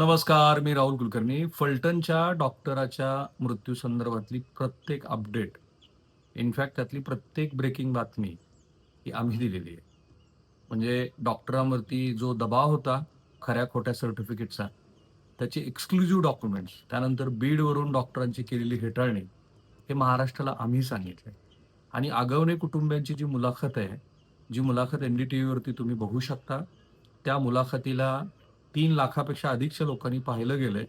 नमस्कार मी राहुल कुलकर्णी. फलटणच्या डॉक्टराच्या मृत्यू संदर्भातली प्रत्येक अपडेट इनफॅक्ट त्यातली प्रत्येक ब्रेकिंग बातमी ही आम्ही दिलेली आहे. म्हणजे डॉक्टरांवरती जो दबाव होता खऱ्या खोट्या सर्टिफिकेटचा त्याचे एक्सक्लुझिव्ह डॉक्युमेंट्स त्यानंतर बीडवरून डॉक्टरांची केलेली हेटाळणी हे महाराष्ट्राला आम्ही सांगितले आणि आगवणे कुटुंबियांची जी मुलाखत आहे जी मुलाखत एन डी टी व्हीवरती तुम्ही बघू शकता त्या मुलाखतीला तीन लाखापेक्षा अधिकच्या लोकांनी पाहिलं गेलंय.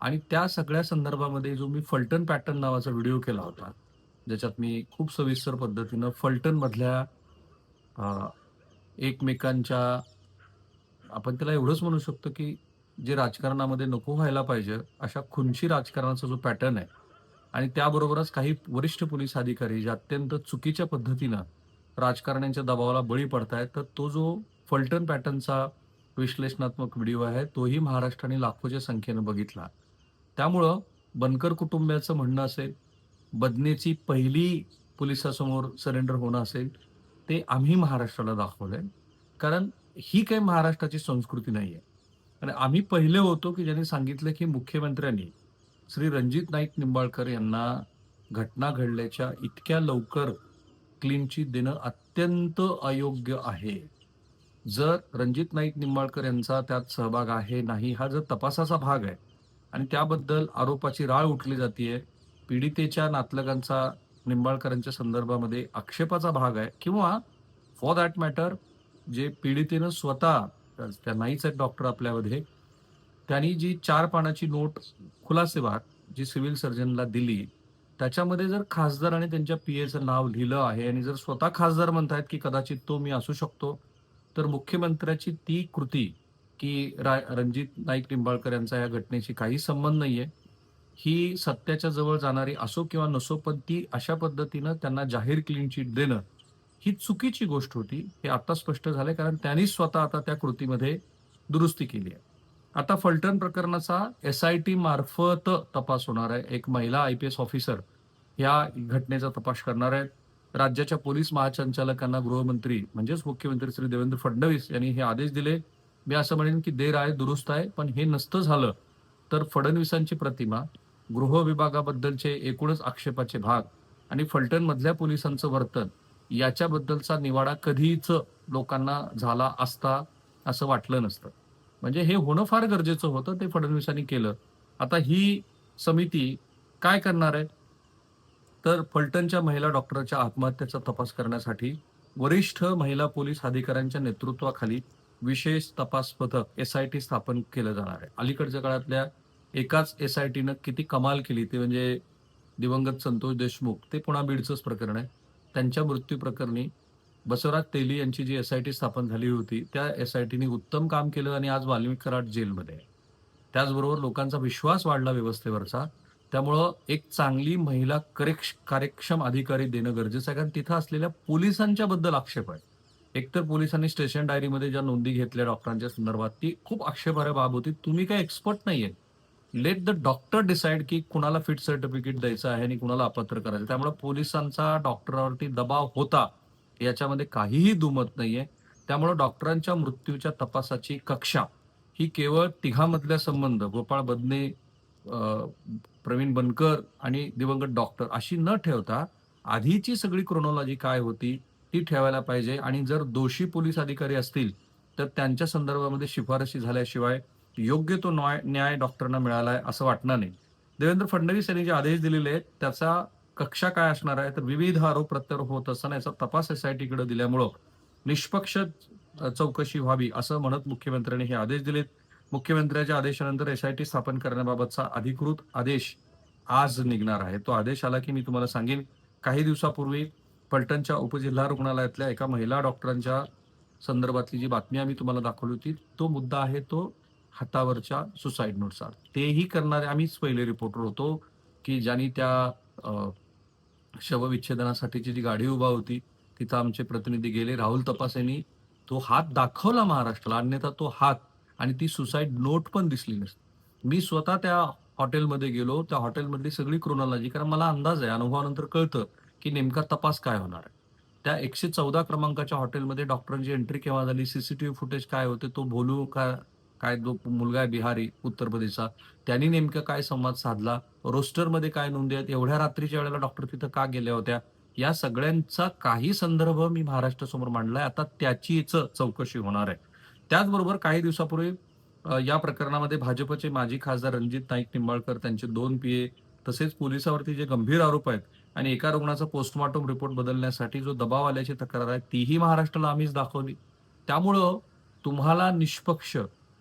आणि त्या सगळ्या संदर्भामध्ये जो मी फलटण पॅटर्न नावाचा व्हिडिओ केला होता ज्याच्यात मी खूप सविस्तर पद्धतीनं फलटनमधल्या एकमेकांच्या आपण त्याला एवढंच म्हणू शकतो की जे राजकारणामध्ये नको व्हायला पाहिजे अशा खुंची राजकारणाचा जो पॅटर्न आहे. आणि त्याबरोबरच काही वरिष्ठ पोलीस अधिकारी जे अत्यंत चुकीच्या पद्धतीनं राजकारण्यांच्या दबावाला बळी पडतायत तर तो जो फलटण पॅटर्नचा विश्लेषणात्मक व्हिडिओ आहे तोही महाराष्ट्राने लाखोच्या संख्येनं बघितला. त्यामुळं बनकर कुटुंबियाचं म्हणणं असेल बदनेची पहिली पोलिसासमोर सरेंडर होणं असेल ते आम्ही महाराष्ट्राला दाखवलंय. कारण ही काही महाराष्ट्राची संस्कृती नाही आहे आणि आम्ही पहिले होतो की ज्यांनी सांगितलं की मुख्यमंत्र्यांनी श्री रणजित नाईक निंबाळकर यांना घटना घडल्याच्या इतक्या लवकर क्लीन चिट देणं अत्यंत अयोग्य आहे. जर रणजित नाईक निंबाळकर यांचा त्यात सहभाग आहे नाही हा जर तपासाचा भाग आहे आणि त्याबद्दल आरोपाची राळ उठली जाते पीडितेच्या नातलगांचा निंबाळकरांच्या संदर्भामध्ये आक्षेपाचा भाग आहे किंवा फॉर दॅट मॅटर जे पीडितेनं स्वतः त्या नाहीच आहेत डॉक्टर आपल्यामध्ये त्यांनी जी चार पानाची नोट खुलासेवार जी सिव्हिल सर्जनला दिली त्याच्यामध्ये जर खासदार आणि त्यांच्या पी एचं नाव लिहिलं आहे आणि जर स्वतः खासदार म्हणतायत की कदाचित तो मी असू शकतो तर मुख्यमंत्र्याची ती कृती की रा रणजित नाईक निंबाळकर यांचा या घटनेशी काही संबंध नाहीये. ही सत्याच्या जवळ जाणारी असो किंवा नसो पण ती अशा पद्धतीनं त्यांना जाहीर क्लीन चिट देणं ही चुकीची गोष्ट होती हे आता स्पष्ट झालंय कारण त्यांनी स्वतः आता त्या कृतीमध्ये दुरुस्ती केली आहे. आता फलटण प्रकरणाचा एस आय टी मार्फत तपास होणार आहे. एक महिला आय पी एस ऑफिसर या घटनेचा तपास करणार आहेत. राज्याच्या पोलीस महासंचालकांना गृहमंत्री म्हणजेच मुख्यमंत्री श्री देवेंद्र फडणवीस यांनी हे आदेश दिले. मी असं म्हणेन की देर आहे दुरुस्त आहे पण हे नसतं झालं तर फडणवीसांची प्रतिमा गृह विभागाबद्दलचे एकूणच आक्षेपाचे भाग आणि फलटणमधल्या पोलिसांचं वर्तन याच्याबद्दलचा निवाडा कधीच लोकांना झाला असता असं वाटलं नसतं. म्हणजे हे होणं फार गरजेचं होतं ते फडणवीसांनी केलं. आता ही समिती काय करणार आहे? तर फलटणच्या महिला डॉक्टरच्या आत्महत्येचा तपास करण्यासाठी वरिष्ठ महिला पोलीस अधिकाऱ्यांच्या नेतृत्वाखाली विशेष तपास पथक एस आय टी स्थापन केलं जाणार आहे. अलीकडच्या काळातल्या एकाच एस आय टीनं किती कमाल केली ते म्हणजे दिवंगत संतोष देशमुख ते पुन्हा बीडचंच प्रकरण आहे. त्यांच्या मृत्यू प्रकरणी बसवराज तेली यांची जी एस आय टी स्थापन झाली होती त्या एस आय टीने उत्तम काम केलं आणि आज वाल्मिक कराड जेलमध्ये आहे. त्याचबरोबर लोकांचा विश्वास वाढला व्यवस्थेवरचा. त्यामुळं एक चांगली महिला करेक्ष कार्यक्षम अधिकारी देणं गरजेचं आहे. कारण तिथं असलेल्या पोलिसांच्या बद्दल आक्षेप आहे. एकतर पोलिसांनी स्टेशन डायरीमध्ये ज्या नोंदी घेतल्या डॉक्टरांच्या संदर्भात ती खूप आक्षेपार्ह बाब होती. तुम्ही काय एक्सपर्ट नाहीये. लेट द डॉक्टर डिसाईड की कुणाला फिट सर्टिफिकेट द्यायचं आहे आणि कुणाला अपात्र करायचं त्यामुळे पोलिसांचा डॉक्टरावरती दबाव होता. याच्यामध्ये काहीही दुमत नाहीये. त्यामुळे डॉक्टरांच्या मृत्यूच्या तपासाची कक्षा ही केवळ तिघामधल्या संबंध गोपाळ बदने प्रवीण बनकर आणि दिवंगत डॉक्टर अशी न ठेवता आधीची सगळी क्रोनॉलॉजी काय होती ती ठेवायला पाहिजे. आणि जर दोषी पोलीस अधिकारी असतील तर त्यांच्या संदर्भामध्ये शिफारशी झाल्याशिवाय योग्य तो न्याय न्याय डॉक्टरांना मिळालाय असं वाटणार नाही. देवेंद्र फडणवीस यांनी जे आदेश दिलेले आहेत त्याचा कक्षा काय असणार आहे तर विविध आरोप प्रत्यारोप होत असताना याचा तपास एसआयटीकडे दिल्यामुळं निष्पक्ष चौकशी व्हावी असं म्हणत मुख्यमंत्र्यांनी हे आदेश दिलेत. मुख्यमंत्र्यांच्या आदेशानंतर एसआयटी स्थापन करण्याबाबतचा अधिकृत आदेश आज निघणार आहे. तो आदेश आला की मी तुम्हाला सांगेन काही दिवसापूर्वी पलटणच्या उपजिल्हा रुग्णालयातल्या एका महिला डॉक्टरांच्या संदर्भातली जी बातमी आम्ही तुम्हाला दाखवली होती तो मुद्दा आहे तो हातावरच्या सुसाईड नोटचा. तेही करणारे आम्हीच पहिले रिपोर्टर होतो की ज्यांनी त्या शवविच्छेदनासाठीची जी गाडी उभा होती तिथं आमचे प्रतिनिधी गेले. राहुल तपास यांनी तो हात दाखवला महाराष्ट्राला अन्यथा तो हात आणि ती सुसाईड नोट पण दिसली नसती. मी स्वतः त्या हॉटेलमध्ये गेलो त्या हॉटेलमधली सगळी क्रोनॉलॉजी कारण मला अंदाज आहे अनुभवानंतर कळतं की नेमका तपास काय होणार आहे. त्या एकशे चौदा क्रमांकाच्या हॉटेलमध्ये डॉक्टरांची एंट्री केव्हा झाली सीसीटीव्ही फुटेज काय होते तो भोलू का काय जो मुलगा आहे बिहारी उत्तर प्रदेशचा त्यांनी नेमकं काय संवाद साधला रोस्टरमध्ये काय नोंदी आहेत एवढ्या रात्रीच्या वेळेला डॉक्टर तिथं का गेल्या होत्या या सगळ्यांचा काही संदर्भ मी महाराष्ट्रासमोर मांडलाय आता त्याचीच चौकशी होणार आहे. त्याचबरोबर काही दिवसापूर्वी या प्रकरणामध्ये भाजपचे माजी खासदार रणजित नाईक निंबाळकर त्यांचे दोन पीए तसेच पोलिसावरती जे गंभीर आरोप आहेत आणि एका रुग्णाचा पोस्टमॉर्टम रिपोर्ट बदलण्यासाठी जो दबाव आल्याची तक्रार आहे तीही महाराष्ट्राला आम्हीच दाखवली. त्यामुळं तुम्हाला निष्पक्ष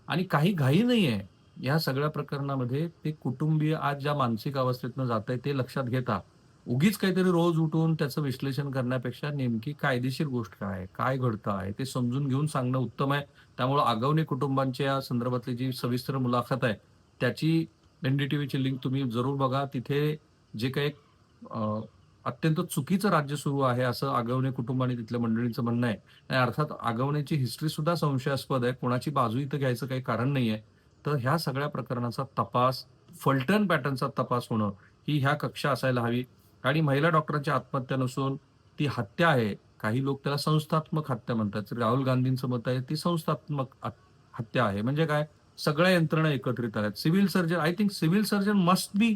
आणि काही घाई नाही आहे या सगळ्या प्रकरणामध्ये ते कुटुंबीय आज ज्या मानसिक अवस्थेतनं जात आहे ते लक्षात घेता. उगीच काहीतरी रोज उठून त्याचं विश्लेषण करण्यापेक्षा नेमकी कायदेशीर गोष्ट काय आहे काय घडतं आहे ते समजून घेऊन सांगणं उत्तम आहे. त्यामुळं आगावणी कुटुंबांच्या संदर्भातली जी सविस्तर मुलाखत आहे त्याची एनडीटीव्हीची लिंक तुम्ही जरूर बघा. तिथे जे काही अत्यंत चुकीचं राज्य सुरू आहे असं आगवणे कुटुंब आणि तिथल्या मंडळींचं म्हणणं आहे. आणि अर्थात आगवण्याची हिस्ट्री सुद्धा संशयास्पद आहे. कोणाची बाजू इथं घ्यायचं काही कारण नाही आहे. तर ह्या सगळ्या प्रकरणाचा तपास फलटण पॅटर्नचा तपास होणं ही ह्या कक्षा असायला हवी. आणि महिला डॉक्टरांची आत्महत्या नसून ती हत्या आहे. काही लोक त्याला संस्थात्मक हत्या म्हणतात. राहुल गांधींचं मत आहे ती संस्थात्मक हत्या आहे. म्हणजे काय? सगळ्या यंत्रणा एकत्रित आहेत. Civil surgeon I think civil surgeon must be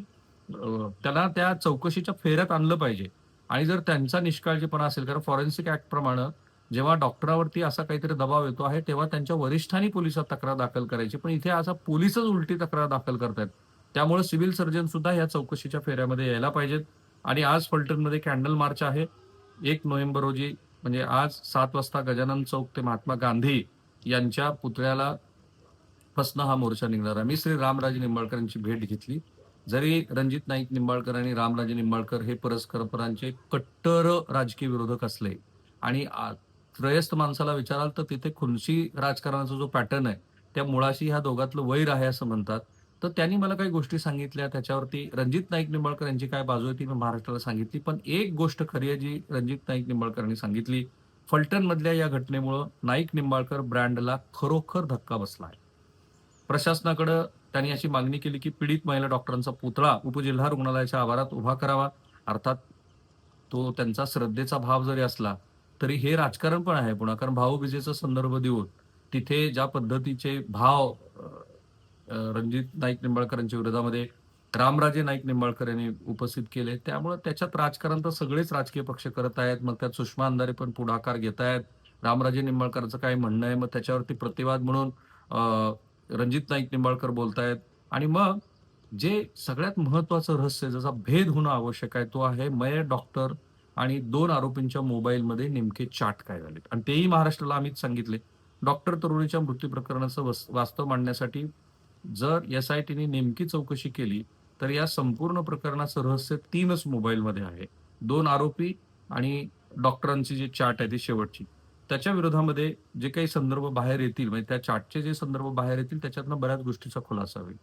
त्याला त्या चौकशीच्या फेऱ्यात आणलं पाहिजे. आणि जर त्यांचा निष्काळजीपणा असेल कारण फॉरेन्सिक ऍक्ट प्रमाणे जेव्हा डॉक्टरावरती असा काहीतरी दबाव येतो आहे तेव्हा त्यांच्या वरिष्ठांनी पोलिसात तक्रार दाखल करायची. पण इथे असा पोलिसच उलटी तक्रार दाखल करतायत. त्यामुळे सिव्हिल सर्जन सुद्धा या चौकशीच्या फेऱ्यामध्ये यायला पाहिजेत. आणि आज फलटणमध्ये कॅन्डल मार्च आहे. एक नोव्हेंबर रोजी म्हणजे आज सात वाजता गजानन चौक ते महात्मा गांधी यांच्या पुतळ्याला फसणं हा मोर्चा निघणार आहे. मी श्री रामराजे निंबाळकरांची भेट घेतली. जरी रणजित नाईक निंबाळकर आणि रामराजे निंबाळकर हे परस्परांचे कट्टर राजकीय विरोधक असले आणि त्रयस्थ माणसाला विचाराल तर तिथे खुनशी राजकारणाचा जो पॅटर्न आहे त्या मुळाशी ह्या दोघातलं वैर आहे असं म्हणतात. तर त्यांनी मला काही गोष्टी सांगितल्या. त्याच्यावरती रणजित नाईक निंबाळकर यांची काय बाजू आहे ती मी महाराष्ट्राला सांगितली. पण एक गोष्ट खरी आहे जी रणजित नाईक निंबाळकरांनी सांगितली फलटण मधल्या या घटनेमुळं नाईक निंबाळकर ब्रँडला खरोखर धक्का बसला आहे. प्रशासनाकडे त्यांनी अशी मागणी केली की पीडित महिला डॉक्टरांचा पुतळा उपजिल्हा रुग्णालयाच्या आवारात उभा करावा. अर्थात तो त्यांचा श्रद्धेचा भाव जरी असला तरी हे राजकारण पण आहे पुन्हा कारण भाऊबीजेचा संदर्भ देऊन तिथे ज्या पद्धतीचे भाव रणजित नाईक निंबाळकरांच्या विरोधामध्ये रामराजे नाईक निंबाळकर यांनी उपस्थित केले. त्यामुळे त्याच्यात राजकारण तर सगळेच राजकीय पक्ष करत आहेत. मग त्यात सुषमा अंधारे पण पुढाकार घेत आहेत. रामराजे निंबाळकरचं काय म्हणणं आहे. मग त्याच्यावरती प्रतिवाद म्हणून रणजित नाईक निंबाळकर बोलतायत. आणि मग जे सगळ्यात महत्वाचं रहस्य जसा भेद होणं आवश्यक आहे तो आहे मय डॉक्टर आणि दोन आरोपींच्या मोबाईलमध्ये नेमके चाट काय झालेत. आणि तेही महाराष्ट्राला आम्हीच सांगितले. डॉक्टर तरुणीच्या मृत्यू प्रकरणाचं वास्तव मांडण्यासाठी जर एस आय टीने नेमकी चौकशी केली तर या संपूर्ण प्रकरणाचं रहस्य तीनच मोबाईलमध्ये आहे. दोन आरोपी आणि डॉक्टरांची जी चाट आहे ती शेवटची. त्याच्या विरोधामध्ये जे काही संदर्भ बाहेर येतील म्हणजे त्या चार्टचे जे संदर्भ बाहेर येतील त्याच्यातनं बऱ्याच गोष्टीचा खुलासा होईल.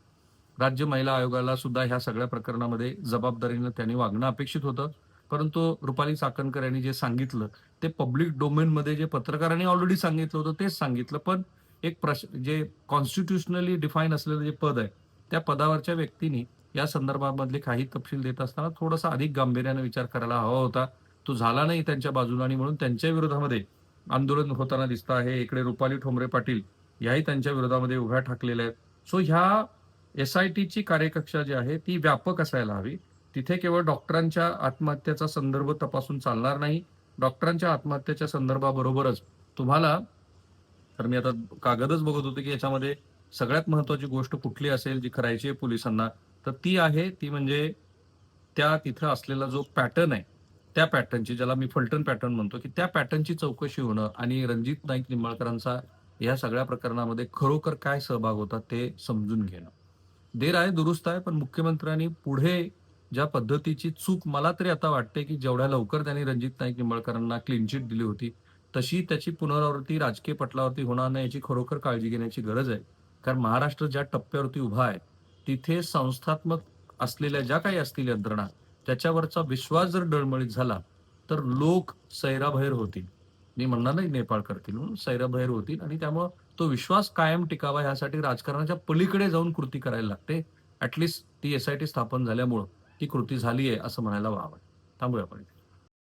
राज्य महिला आयोगाला सुद्धा ह्या सगळ्या प्रकरणामध्ये जबाबदारीनं त्यांनी वागणं अपेक्षित होतं. परंतु रुपाली चाकणकर यांनी जे सांगितलं ते पब्लिक डोमेनमध्ये जे पत्रकारांनी ऑलरेडी सांगितलं होतं तेच सांगितलं. पण एक प्रश जे कॉन्स्टिट्युशनली डिफाईन असलेलं जे पद आहे त्या पदावरच्या व्यक्तीने या संदर्भामधले काही तपशील देत असताना थोडासा अधिक गांभीर्याने विचार करायला हवा होता. तो झाला नाही त्यांच्या बाजूला आणि म्हणून त्यांच्या विरोधामध्ये आंदोलन होताना दिसतं आहे. इकडे रुपाली ठोंबरे पाटील याही त्यांच्या विरोधामध्ये उभ्या ठाकलेल्या आहेत. सो ह्या एस आय टीची कार्यकक्षा जी आहे ती व्यापक असायला हवी. तिथे केवळ डॉक्टरांच्या आत्महत्येचा संदर्भ तपासून चालणार नाही. डॉक्टरांच्या आत्महत्येच्या संदर्भाबरोबरच तुम्हाला तर मी आता कागदच बघत होतो की याच्यामध्ये सगळ्यात महत्वाची गोष्ट कुठली असेल जी करायची आहे पोलिसांना तर ती आहे ती म्हणजे त्या तिथं असलेला जो पॅटर्न आहे त्या पॅटर्नची ज्याला मी फलटण पॅटर्न म्हणतो की त्या पॅटर्नची चौकशी होणं आणि रणजित नाईक निंबाळकरांचा या सगळ्या प्रकरणामध्ये खरोखर काय सहभाग होता ते समजून घेणं. देर आहे दुरुस्त आहे पण मुख्यमंत्र्यांनी पुढे ज्या पद्धतीची चूक मला तरी आता वाटते की जेवढ्या लवकर त्यांनी रणजित नाईक निंबाळकरांना क्लीन चिट दिली होती तशी त्याची पुनरावृत्ती राजकीय पटलावरती होणार नाही याची खरोखर काळजी घेण्याची गरज आहे. कारण महाराष्ट्र ज्या टप्प्यावरती उभा आहे तिथे संस्थात्मक असलेल्या ज्या काही असतील यंत्रणा त्याच्यावरचा विश्वास जर डळमळीत झाला तर लोक सैराभैर होतील. मी म्हणणार नाही नेपाळ करतील म्हणून सैराभैर होतील आणि त्यामुळं तो विश्वास कायम टिकावा यासाठी राजकारणाच्या पलीकडे जाऊन कृती करायला लागते. ऍटलिस्ट ती एस आय टी स्थापन झाल्यामुळं ती कृती झाली आहे असं म्हणायला वावं थांबूया आपण